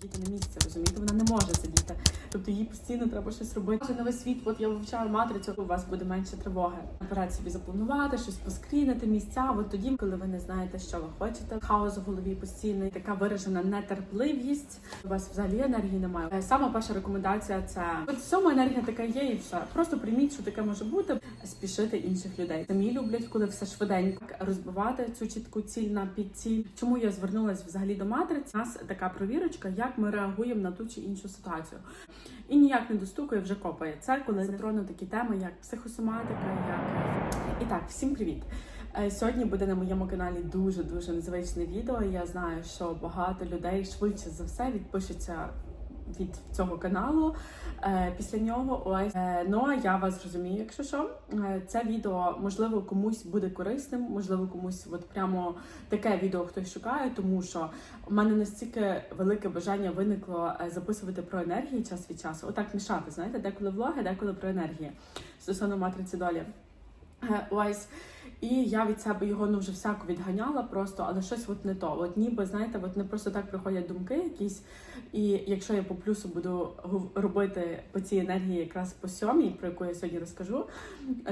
сидіти на місці, розумієте? Вона не може сидіти. Тобто їй постійно треба щось робити. На весь світ, от я вивчаю матрицю, у вас буде менше тривоги. Наперед собі запланувати, щось поскрінити місця. От тоді, коли ви не знаєте, що ви хочете, хаос в голові постійний, така виражена нетерпливість. У вас взагалі енергії немає. Е, Сама перша рекомендація це от в цьому енергія така є, і все. Просто прийміть, що таке може бути, спішити інших людей. Самі люблять, коли все швиденько розбивати цю чітку ціль на підціль. Чому я звернулась взагалі до матриці? У нас така провірочка, як ми реагуємо на ту чи іншу ситуацію. І ніяк не достукає, вже копає. Це коли затрону такі теми, як психосоматика, як і так, всім привіт. Е, Сьогодні буде на моєму каналі дуже дуже незвичне відео. Я знаю, що багато людей швидше за все відпишуться від цього каналу е, після нього. Ось Е, ну а я вас розумію, якщо що. Е, Це відео можливо комусь буде корисним, можливо, комусь от прямо таке відео хтось шукає, тому що у мене настільки велике бажання виникло записувати про енергію час від часу. Отак мішати, знаєте, деколи влоги, деколи про енергію стосовно матриці долі. Ось. І я від себе його ну вже всяко відганяла просто, але щось от не то. От ніби знаєте, от не просто так приходять думки якісь. І якщо я по плюсу буду робити по цій енергії якраз по сьомій, про яку я сьогодні розкажу,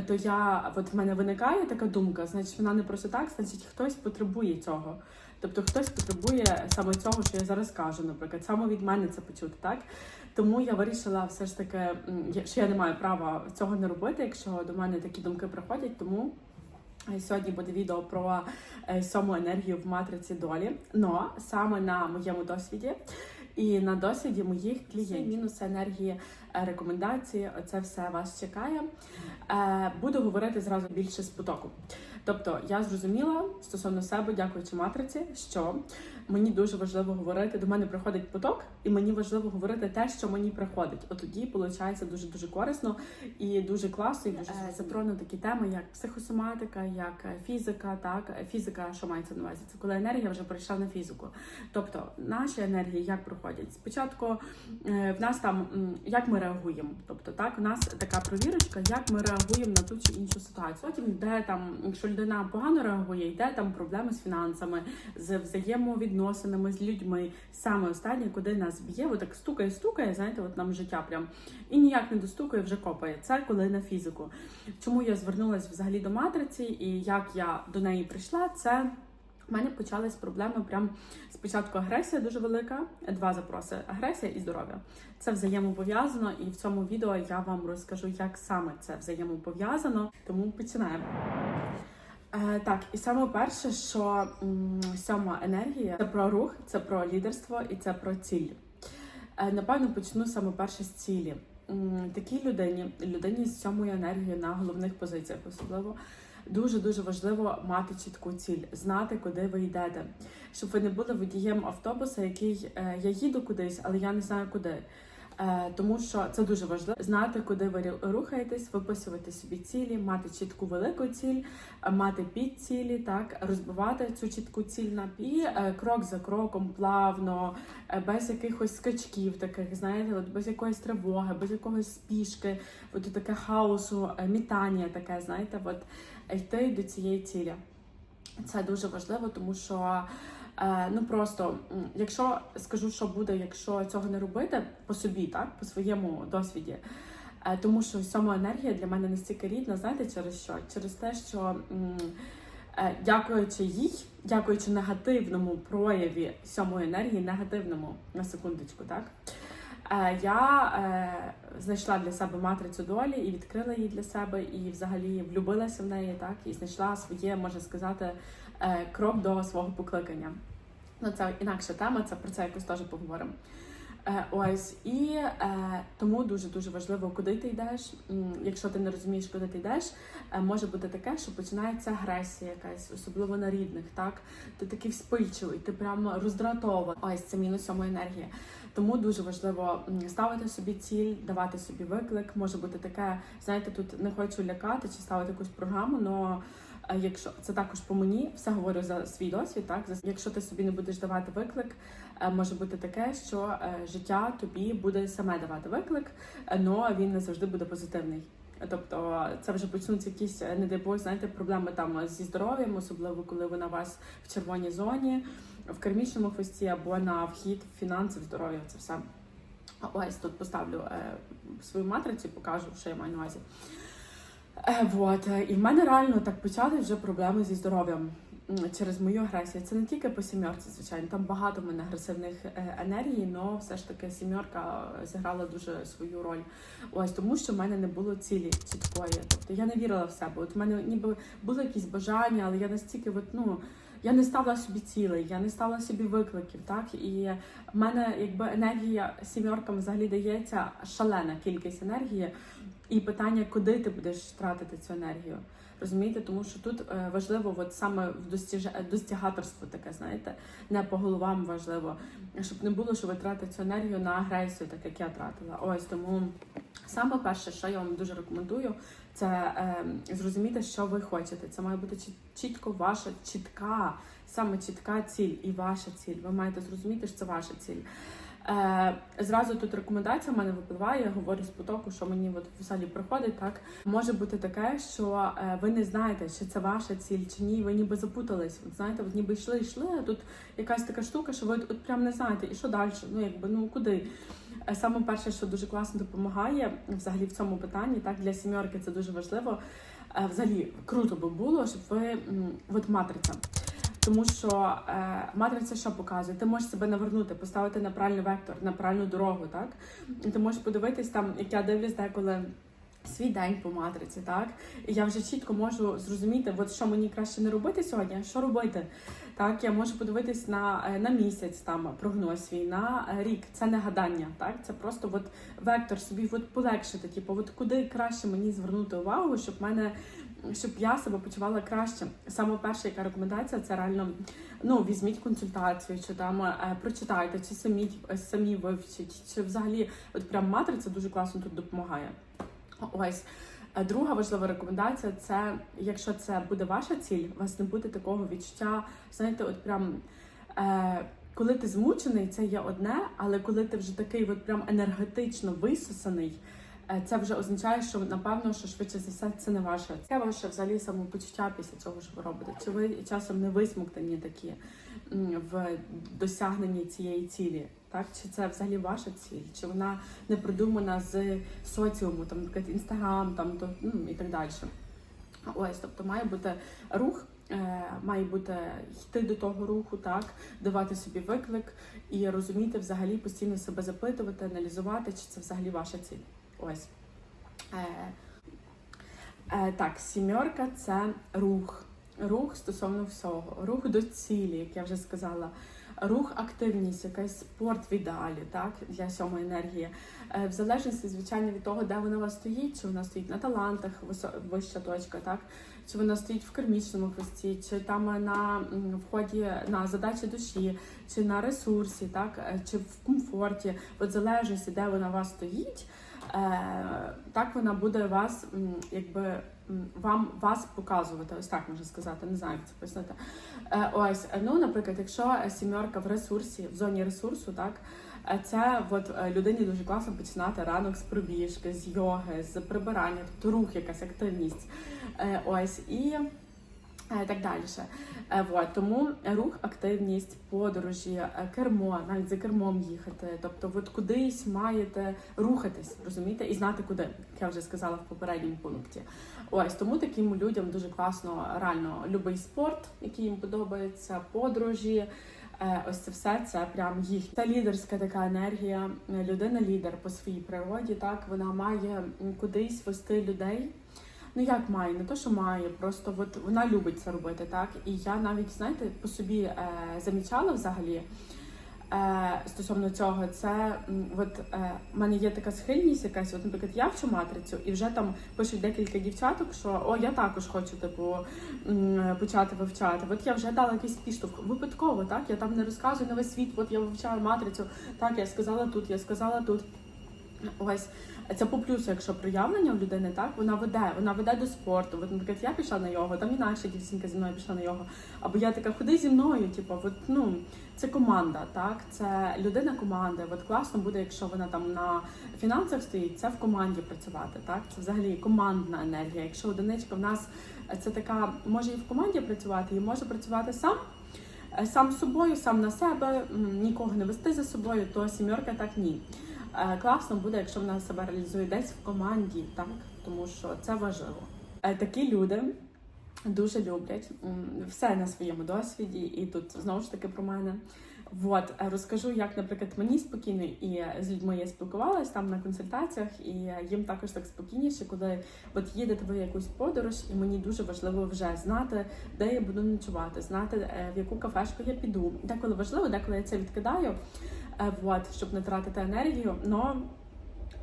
то я от в мене виникає така думка, значить вона не просто так, значить хтось потребує цього. Тобто хтось потребує саме цього, що я зараз кажу, наприклад, саме від мене це почути, так? Тому я вирішила все ж таки, що я не маю права цього не робити, якщо до мене такі думки приходять. Тому сьогодні буде відео про е, сьому енергію в матриці долі. Но саме на моєму досвіді і на досвіді моїх клієнтів. Мінус енергії, е, рекомендації, це все вас чекає. Е, Буду говорити зразу більше з потоку. Тобто я зрозуміла стосовно себе, дякуючи матриці, що мені дуже важливо говорити. До мене приходить поток, і мені важливо говорити те, що мені приходить. От тоді виходить дуже дуже корисно і дуже класно. І дуже е, затрону такі теми, як психосоматика, як фізика. Так, фізика, що мається на увазі? Це коли енергія вже перейшла на фізику. Тобто наші енергії як проходять? Спочатку е, в нас там як ми реагуємо. Тобто, так, у нас така провірочка, як ми реагуємо на ту чи іншу ситуацію. Потім йде там, якщо людина погано реагує, йде там проблеми з фінансами, з взаємовідносинами з людьми. Саме останнє, куди нас б'є, отак стукає, стукає, знаєте, от нам життя прям і ніяк не достукає, вже копає. Це коли на фізику. Чому я звернулася взагалі до матриці і як я до неї прийшла, це. У мене почались проблеми. Прям спочатку агресія дуже велика. Два запроси: агресія і здоров'я. Це взаємопов'язано, і в цьому відео я вам розкажу, як саме це взаємопов'язано. Тому починаємо. Е, так, і саме перше, що сьома енергія це про рух, це про лідерство і це про ціль. Е, напевно, почну саме перше з цілі. Такій людині, людині з сьомою енергією на головних позиціях, особливо дуже дуже важливо мати чітку ціль, знати, куди ви йдете, щоб ви не були водієм автобуса, який е, я їду кудись, але я не знаю куди. Е, Тому що це дуже важливо знати, куди ви ру- рухаєтесь, виписувати собі цілі, мати чітку велику ціль, е, мати підцілі, так розбивати цю чітку ціль на і е, крок за кроком, плавно, без якихось скачків, таких знаєте, от без якоїсь тривоги, без якогось спішки, от таке хаосу, мітання, таке, знаєте, от йти до цієї цілі. Це дуже важливо, тому що ну просто якщо скажу, що буде, якщо цього не робити по собі, так по своєму досвіді. Е, тому що сьома енергія для мене настільки рідна, знаєте, через що? Через те, що е, дякуючи їй, дякуючи негативному прояві сьомої енергії, негативному на секундочку, так. Е, Я е, знайшла для себе матрицю долі і відкрила її для себе, і взагалі влюбилася в неї, так і знайшла своє, можна сказати, е, крок до свого покликання. Ну, це інакша тема, це про це якось теж поговоримо. Е, ось і е, тому дуже дуже важливо, куди ти йдеш. Якщо ти не розумієш, куди ти йдеш, е, може бути таке, що починається агресія, якась, особливо на рідних. Так ти такий вспильчивий, ти прямо роздратований. Ось це мінус сьомої енергії. Тому дуже важливо ставити собі ціль, давати собі виклик. Може бути таке, знаєте, тут не хочу лякати чи ставити якусь програму, але якщо це також по мені, все говорю за свій досвід. Так якщо ти собі не будеш давати виклик, е, може бути таке, що е, життя тобі буде саме давати виклик, але він не завжди буде позитивний. Тобто це вже почнуться якісь, е, не дай Бог, знаєте, проблеми там зі здоров'ям, особливо коли ви на вас в червоній зоні. в кармічному хвості або на вхід в фінанси, в здоров'я. Це все. Ось тут поставлю е, свою матрицю, покажу, що я маю на увазі. Е, вот. е, І в мене реально так почали вже проблеми зі здоров'ям через мою агресію. Це не тільки по сімерці, звичайно. Там багато в мене агресивних е, енергій, але все ж таки сімерка зіграла дуже свою роль. Ось тому, що в мене не було цілі чіткої. Тобто я не вірила в себе. От в мене ніби були якісь бажання, але я настільки, от, ну. Я не ставила собі цілей, я не ставила собі викликів, так і в мене якби енергія сімеркам взагалі дається шалена кількість енергії, і питання, куди ти будеш тратити цю енергію. Розумієте, тому що тут е, важливо, от саме в достіж... достігаторство таке, знаєте, не по головам важливо, щоб не було, що ви тратите цю енергію на агресію, так як я тратила. Ось тому саме перше, що я вам дуже рекомендую, це е, зрозуміти, що ви хочете. Це має бути чіт- чітко ваша чітка, саме чітка ціль і ваша ціль. Ви маєте зрозуміти, що це ваша ціль. Е, зразу тут рекомендація в мене випливає, я говорю з потоку, що мені от в залі приходить. Так може бути таке, що е, ви не знаєте, чи це ваша ціль, чи ні. Ви ніби запутались. От знаєте, от ніби йшли, йшли, а тут якась така штука, що ви от, прям не знаєте, і що далі? Ну якби ну куди. Е, Саме перше, що дуже класно допомагає взагалі в цьому питанні, так для сімерки це дуже важливо. Е, Взагалі круто би було, щоб ви от матриця. Тому що е, матриця що показує? Ти можеш себе навернути, поставити на правильний вектор, на правильну дорогу, так? І ти можеш подивитись там, як я дивлюсь деколи свій день по матриці, так? І я вже чітко можу зрозуміти, от що мені краще не робити сьогодні, а що робити. Так, я можу подивитись на, е, на місяць там прогноз свій, на е, рік. Це не гадання, так? Це просто от вектор собі от полегшити. Типу, от куди краще мені звернути увагу, щоб мене щоб я себе почувала краще. Саме перша яка рекомендація це реально ну візьміть консультацію, чи там е, прочитайте, чи самі самі вивчіть, чи взагалі от прям матриця дуже класно тут допомагає. Ось. Е, Друга важлива рекомендація це якщо це буде ваша ціль, у вас не буде такого відчуття, знаєте, от прям. Е, коли ти змучений, це є одне, але коли ти вже такий от прям енергетично висосаний, це вже означає, що напевно, що швидше за все це не ваше. Це ваше взагалі самопочуття після цього, що ви робите. Чи ви часом не висмоктані такі в досягненні цієї цілі? Так, чи це взагалі ваша ціль? Чи вона не придумана з соціуму, там, наприклад, інстаграм, там то ну, і так далі. Ось, тобто має бути рух, е, має бути йти до того руху, так, давати собі виклик і розуміти взагалі постійно себе запитувати, аналізувати, чи це взагалі ваша ціль. Ось. Е, е, так, сімерка це рух. Рух стосовно всього, рух до цілі, як я вже сказала, рух, активність, якийсь спорт в ідеалі, так, для сьомої енергії. Е, В залежності, звичайно, від того, де вона у вас стоїть, чи вона стоїть на талантах, вища точка, так, чи вона стоїть в кармічному хвості, чи там на вході на задачі душі, чи на ресурсі, так, е, чи в комфорті, в залежності, де вона у вас стоїть. Е, так вона буде вас, якби вам вас показувати. Ось так можна сказати, не знаю, як це пояснити. Е, ось, е, ну, наприклад, якщо сімерка в ресурсі, в зоні ресурсу, так. Це от людині дуже класно починати ранок з пробіжки, з йоги, з прибирання, тобто рух, якась активність. Ось і е, так далі. Е, Вот. Тому рух, активність, подорожі, е, кермо, навіть за кермом їхати. Тобто, от кудись маєте рухатись, розумієте, і знати куди, як я вже сказала в попередньому пункті. Ось тому таким людям дуже класно реально любий спорт, який їм подобається, подорожі. Ось це все це прям їх. Це лідерська така енергія. Е, Людина лідер по своїй природі. Так вона має кудись вести людей. Ну як має, не то, що має, просто от вона любить це робити, так. І я навіть, знаєте, по собі е, замічала взагалі е, стосовно цього, це от е, в мене є така схильність якась, от, наприклад, я вчу матрицю, і вже там пишуть декілька дівчаток, що о, я також хочу типу почати вивчати. От я вже дала якийсь підштовх. Випадково, так я там не розказую на весь світ, от я вивчаю матрицю. Так, я сказала тут, я сказала тут. Ось це по плюсу, якщо проявлення в людини, так вона веде, вона веде до спорту. От, наприклад, я пішла на його, там інакша дівчинка зі мною пішла на його. Або я така, ходи зі мною. Типу, от, ну це команда, так це людина команди. От класно буде, якщо вона там на фінансах стоїть, це в команді працювати. Так, це взагалі командна енергія. Якщо одиничка в нас це така може і в команді працювати, і може працювати сам. е, сам собою, сам на себе, нікого не вести за собою, то сімерка так ні. Е, Класно буде, якщо вона себе реалізує десь в команді, так тому що це важливо. Е, Такі люди дуже люблять все на своєму досвіді, і тут знову ж таки про мене. От е, розкажу, як, наприклад, мені спокійно і з людьми я спілкувалась там на консультаціях, і їм також так спокійніше, коли от їдете ви якусь подорож, і мені дуже важливо вже знати, де я буду ночувати, знати в яку кафешку я піду. Деколи важливо, деколи я це відкидаю, е, от, щоб не тратити енергію. Но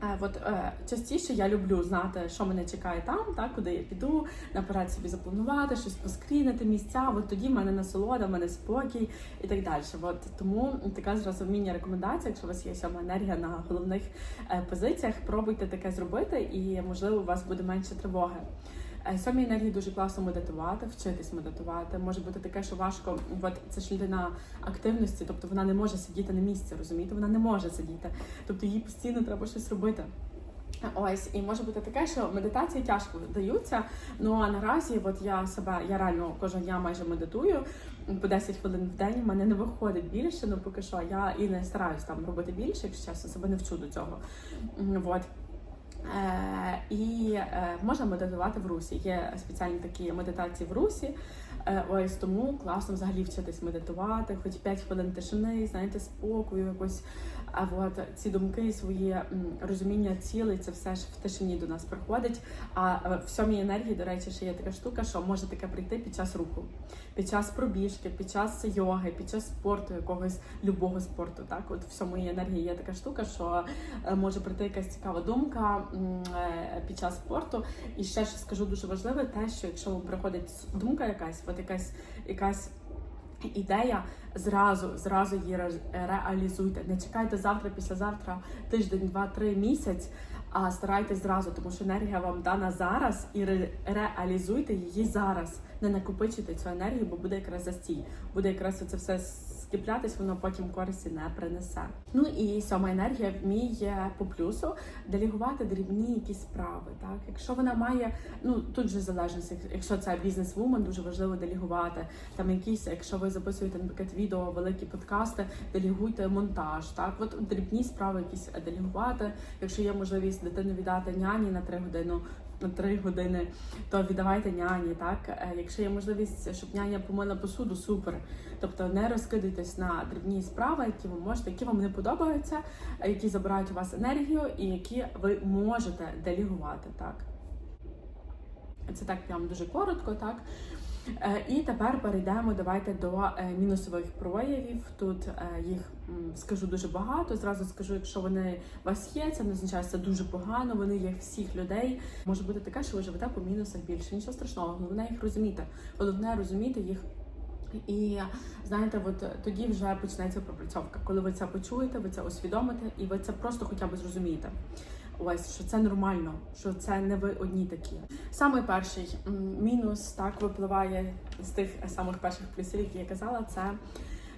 Е, От е, частіше я люблю знати, що мене чекає там, так куди я піду, наперед собі запланувати, щось поскрінити місця. От тоді в мене насолода, в мене спокій і так далі. От тому така зразу міні-рекомендація, якщо у вас є сьома енергія на головних позиціях, пробуйте таке зробити, і можливо у вас буде менше тривоги. Сьомій енергії дуже класно медитувати, вчитись медитувати. Може бути таке, що важко, от це ж людина активності, тобто вона не може сидіти на місці, розумієте? Вона не може сидіти. Тобто їй постійно треба щось робити. Ось, і може бути таке, що медитації тяжко даються. Ну а наразі, от я себе, я реально кожного дня майже медитую по 10 хвилин в день. У мене не виходить більше, ну поки що я і не стараюсь там робити більше, якщо чесно, себе не вчу до цього. От. Е, і е, можна медитувати в русі. Є спеціальні такі медитації в русі. Е, ось тому класно взагалі вчитись медитувати, хоч 5 хвилин тишини, знаєте, спокою, якось. А от ці думки, свої розуміння цілей, це все ж в тишині до нас приходить. А е, в сьомій енергії, до речі, ще є така штука, що може таке прийти під час руху, під час пробіжки, під час йоги, під час спорту, якогось любого спорту. Так, от в сьомої енергії є така штука, що е, може прийти якась цікава думка під час спорту. І ще ж скажу дуже важливе, те, що якщо приходить думка якась, от якась якась. Ідея зразу, зразу її реалізуйте. Не чекайте завтра, післязавтра, тиждень, два, три місяць. А старайтесь зразу, тому що енергія вам дана зараз і ре- реалізуйте її зараз. Не накопичуйте цю енергію, бо буде якраз застій. Буде якраз це все скіплятись, воно потім користі не принесе. Ну і сьома енергія вміє по плюсу делегувати дрібні якісь справи. Так, якщо вона має, ну тут же залежність, якщо це бізнес-вумен, дуже важливо делегувати. Там якісь, якщо ви записуєте, наприклад, відео, великі подкасти, делегуйте монтаж. Так, от дрібні справи якісь делегувати. Якщо є можливість дитину віддати няні на три години. На три години, то віддавайте няні. Так, Е, якщо є можливість, щоб няня помила посуду, супер. Тобто не розкидуйтесь на дрібні справи, які ви можете, які вам не подобаються, е, які забирають у вас енергію, і які ви можете делігувати. Так, це так прям дуже коротко, так. Е, І тепер перейдемо давайте до е, мінусових проявів. Тут е, їх скажу дуже багато. Зразу скажу, якщо вони у вас є, це не означає, це дуже погано. Вони є всіх людей. Може бути таке, що ви живете по мінусах більше. Нічого страшного, головне їх розуміти. Головне розуміти їх. І знаєте, от тоді вже почнеться пропрацьовка. Коли ви це почуєте, ви це усвідомите, і ви це просто хоча б зрозумієте. Ось що це нормально, що це не ви одні такі. Саме перший мінус так випливає з тих самих перших плюсів, які я казала, це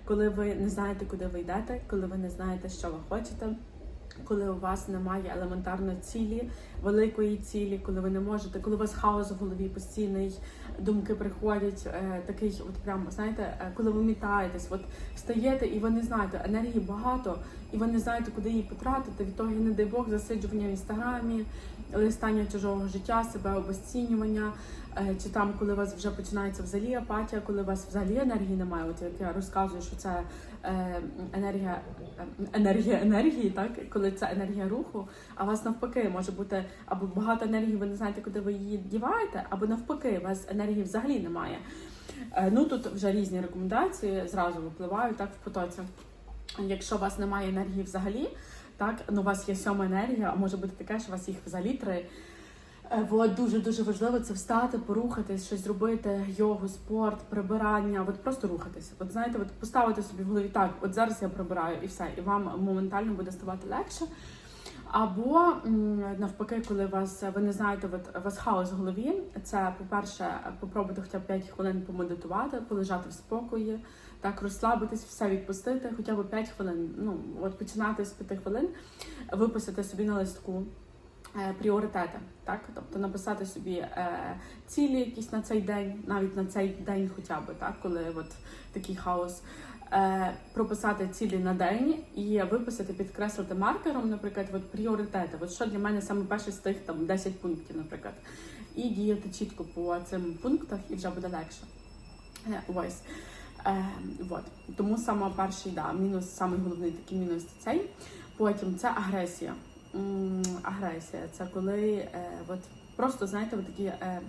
коли ви не знаєте, куди ви йдете, коли ви не знаєте, що ви хочете. Коли у вас немає елементарної цілі, великої цілі, коли ви не можете, коли у вас хаос в голові постійний, думки приходять, е, такий, от прямо знаєте, е, коли ви мітаєтесь, от встаєте і ви не знаєте, енергії багато, і ви не знаєте, куди її потратити. Від того, не дай Бог, засиджування в інстаграмі, листання чужого життя, себе обесцінювання, е, чи там, коли у вас вже починається взагалі апатія, коли у вас взагалі енергії немає. От як я розказую, що це е, енергія, е, енергія енергії, так коли це енергія руху, а у вас навпаки може бути або багато енергії, ви не знаєте, куди ви її діваєте, або навпаки, у вас енергії взагалі немає. Е, Ну тут вже різні рекомендації зразу випливають так в потоці. Якщо у вас немає енергії взагалі, так ну у вас є сьома енергія, а може бути таке, що у вас їх взагалі три. Е, От дуже дуже важливо це встати, порухатись, щось зробити, йогу, спорт, прибирання, от просто рухатися. От знаєте, от поставити собі в голові так, от зараз я прибираю і все, і вам моментально буде ставати легше. Або навпаки, коли вас ви не знаєте, от, вас хаос в голові, це по-перше, попробуйте хоча б 5 хвилин помедитувати, полежати в спокої, так розслабитись, все відпустити, хоча б 5 хвилин. Ну от починати з 5 хвилин, виписати собі на листку. е, пріоритети, так тобто написати собі е, цілі якісь на цей день, навіть на цей день, хоча б так, коли от такий хаос. Е, прописати цілі на день і виписати, підкреслити маркером, наприклад, от пріоритети. От що для мене саме перше з тих там 10 пунктів, наприклад, і діяти чітко по цим пунктах, і вже буде легше. Е, Ось. Е, вот. Тому саме перший, да, мінус, самий головний такий мінус цей. Потім це агресія. Агресія це коли е, от просто знаєте, от такі. Е,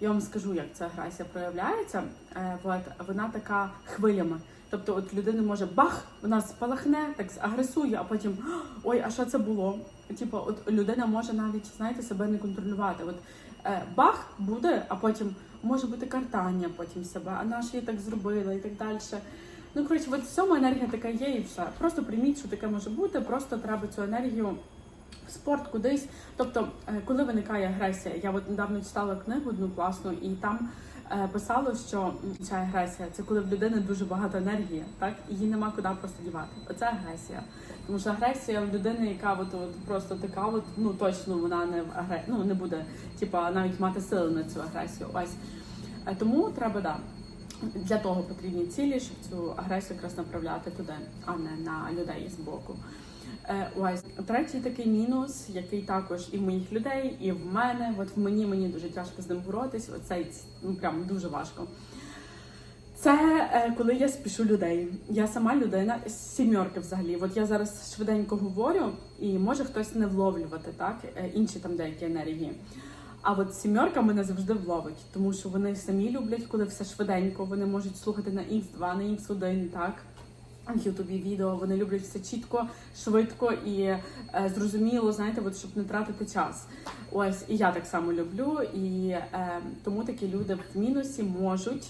я вам скажу, як ця агресія проявляється. Е, от, вона така хвилями. Тобто, от людина може бах, вона спалахне, так агресує, а потім ой, а що це було? Типу, от людина може навіть знаєте себе не контролювати. От е, бах буде, а потім може бути картання потім себе, а наш я так зробила і так далі. Ну коротше, от цьому енергія така є і все. Просто прийміть, що таке може бути. Просто треба цю енергію спорт кудись. Тобто, е, коли виникає агресія, я от недавно читала книгу одну класну, і там писало, що ця агресія це коли в людини дуже багато енергії, так і її нема куди просто дівати. Оце агресія. Тому що агресія в людини, яка от просто така, от, ну точно вона не в агре... ну, не буде, типа навіть мати сили на цю агресію. Ось Е, тому треба да. Для того потрібні цілі, щоб цю агресію якраз направляти туди, а не на людей з боку. Е, Ось третій такий мінус, який також і в моїх людей, і в мене. От в мені мені дуже тяжко з ним боротись. Оцей ну прям дуже важко. Це е, коли я спішу людей. Я сама людина з сімерки взагалі. От я зараз швиденько говорю, і може хтось не вловлювати, так е, інші там деякі енергії. А от сімерка мене завжди вловить, тому що вони самі люблять, коли все швиденько. Вони можуть слухати на X2, на X1, так. В Ютубі відео вони люблять все чітко, швидко і е, зрозуміло, знаєте, от, щоб не тратити час. Ось і я так само люблю, і е, тому такі люди в мінусі можуть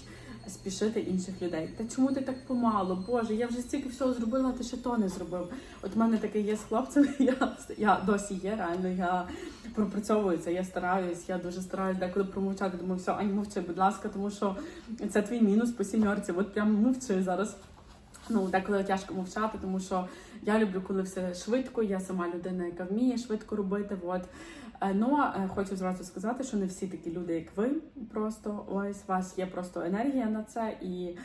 спішити інших людей. Та чому ти так помало? Боже, я вже стільки всього зробила, а ти ще то не зробив. От в мене таке є з хлопцем. Я, я досі є, реально я пропрацьовую це. Я стараюсь, я дуже стараюсь деколи промовчати. Думаю, все, Ань, мовчи, будь ласка, тому що це твій мінус по сімерці. От прям мовчи зараз. Ну, деколи тяжко мовчати, тому що я люблю, коли все швидко. Я сама людина, яка вміє швидко робити. От. Е, Ну, е, хочу зразу сказати, що не всі такі люди, як ви. Просто ось у вас є просто енергія на це, і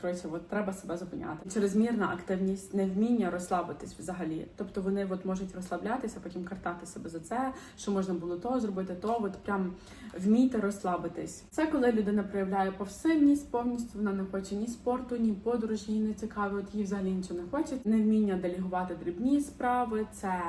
коротше, от треба себе зупиняти. Чрезмірна активність, невміння розслабитись взагалі. Тобто вони от можуть розслаблятися, потім картати себе за це, що можна було то зробити, то от прям вмійте розслабитись. Це коли людина проявляє повсивність повністю. Вона не хоче ні спорту, ні подорожі, не цікаво. От їй взагалі нічого не хоче. Невміння делегувати дрібні справи, це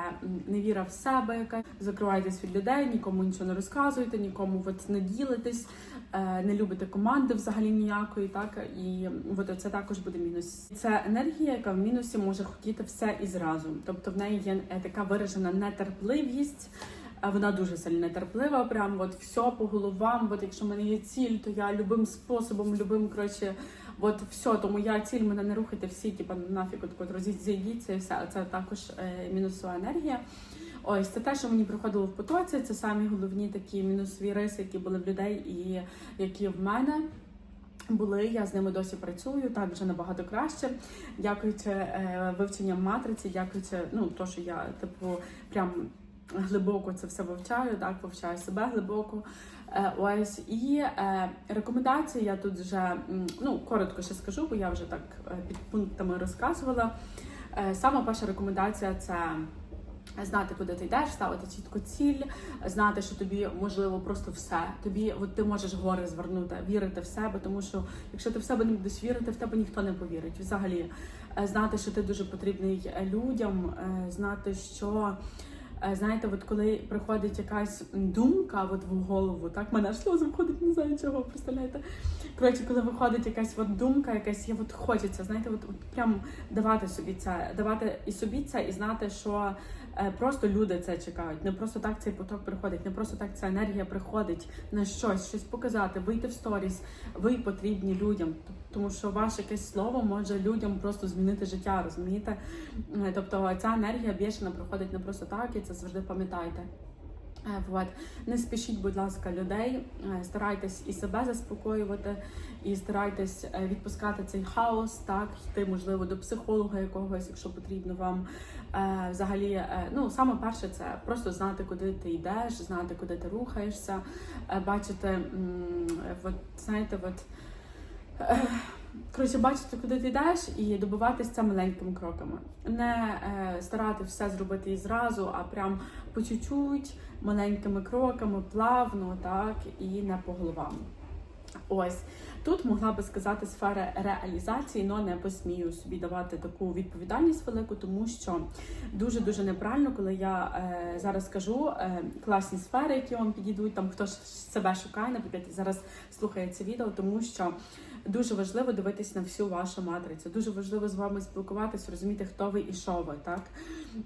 невіра в себе, яка закриваєтесь від людей, нікому нічого не розказуєте, нікому от не ділитесь. Е, Не любите команди взагалі ніякої, так і от це також буде мінус. Це енергія, яка в мінусі може хотіти все і зразу. Тобто в неї є е, така виражена нетерпливість. Вона дуже сильно нетерплива, прям от все по головам. От якщо в мене є ціль, то я любим способом, любим коротше, от все, тому я ціль мене не рухайте всі, типа нафіг от розійдіться і все. Це також е, мінусова енергія. Ось це те, що мені приходило в потоці. Це самі головні такі мінусові риси, які були в людей і які в мене. Були, я з ними досі працюю, так вже набагато краще. Дякуючи е, вивченням матриці, дякуючи, ну то, що я типу прям глибоко це все вивчаю, так вивчаю себе глибоко. Е, ось і е, рекомендації я тут вже ну коротко ще скажу, бо я вже так е, під пунктами розказувала. Е, сама перша рекомендація це. Знати, куди ти йдеш, ставити чітко ціль, знати, що тобі можливо просто все. Тобі от ти можеш гори звернути, вірити в себе, тому що якщо ти в себе не будеш вірити, в тебе ніхто не повірить. Взагалі, Е, знати, що ти дуже потрібний людям, е, знати, що е, знаєте, от коли приходить якась думка от в голову, так мене аж сльози входить, не знаю чого, представляєте. Коротше, коли виходить якась от думка, якась є, от хочеться, знаєте, от, от прям давати собі це, давати і собі це, і знати, що просто люди це чекають. Не просто так цей поток приходить, не просто так ця енергія приходить на щось, щось показати, вийти в сторіс. Ви потрібні людям, тому що ваше якесь слово може людям просто змінити життя, розумієте? Е, Тобто ця енергія бішена приходить не просто так, і це завжди пам'ятайте. Е, Вот. Не спішіть, будь ласка, людей, Е, старайтесь і себе заспокоювати, і старайтесь е, відпускати цей хаос, так, йти, можливо, до психолога якогось, якщо потрібно вам. Е, Взагалі, е, ну саме перше, це просто знати, куди ти йдеш, знати, куди ти рухаєшся, е, бачити, от, знаєте, от. Коротше, бачити, куди ти йдеш, і добиватись це маленькими кроками. Не е, старати все зробити зразу, а прям по чуть-чуть, маленькими кроками, плавно, так, і не по головам. Ось тут могла би сказати сфера реалізації, але не посмію собі давати таку відповідальність велику, тому що дуже дуже неправильно, коли я е, зараз кажу е, класні сфери, які вам підійдуть, там хто ж себе шукає, наприклад, зараз слухає це відео, тому що дуже важливо дивитись на всю вашу матрицю. Дуже важливо з вами спілкуватись, розуміти, хто ви і що ви, так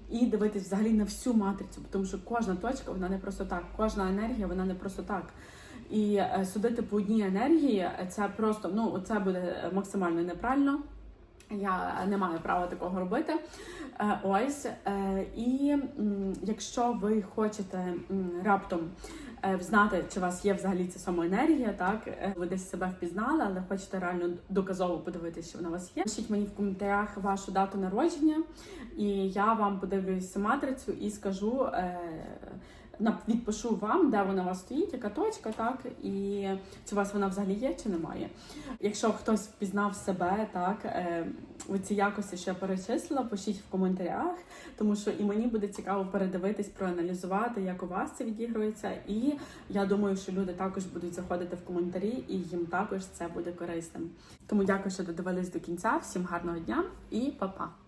і дивитись взагалі на всю матрицю, тому що кожна точка вона не просто так, кожна енергія вона не просто так. І е, судити по одній енергії е, це просто ну це буде максимально неправильно. Я не маю права такого робити. Е, Ось е, і якщо ви хочете раптом е, знати, чи у вас є взагалі ця самоенергія, так е, ви десь себе впізнали, але хочете реально доказово подивитися, що вона у вас є. Пишіть мені в коментарях вашу дату народження, і я вам подивлюсь матрицю і скажу. Відпишу вам, де вона у вас стоїть, яка точка, так і чи у вас вона взагалі є, чи немає. Якщо хтось впізнав себе, так е, ці якості, що я перечислила, пишіть в коментарях, тому що і мені буде цікаво передивитись, проаналізувати, як у вас це відігрується. І я думаю, що люди також будуть заходити в коментарі, і їм також це буде корисним. Тому дякую, що додивились до кінця. Всім гарного дня і па-па!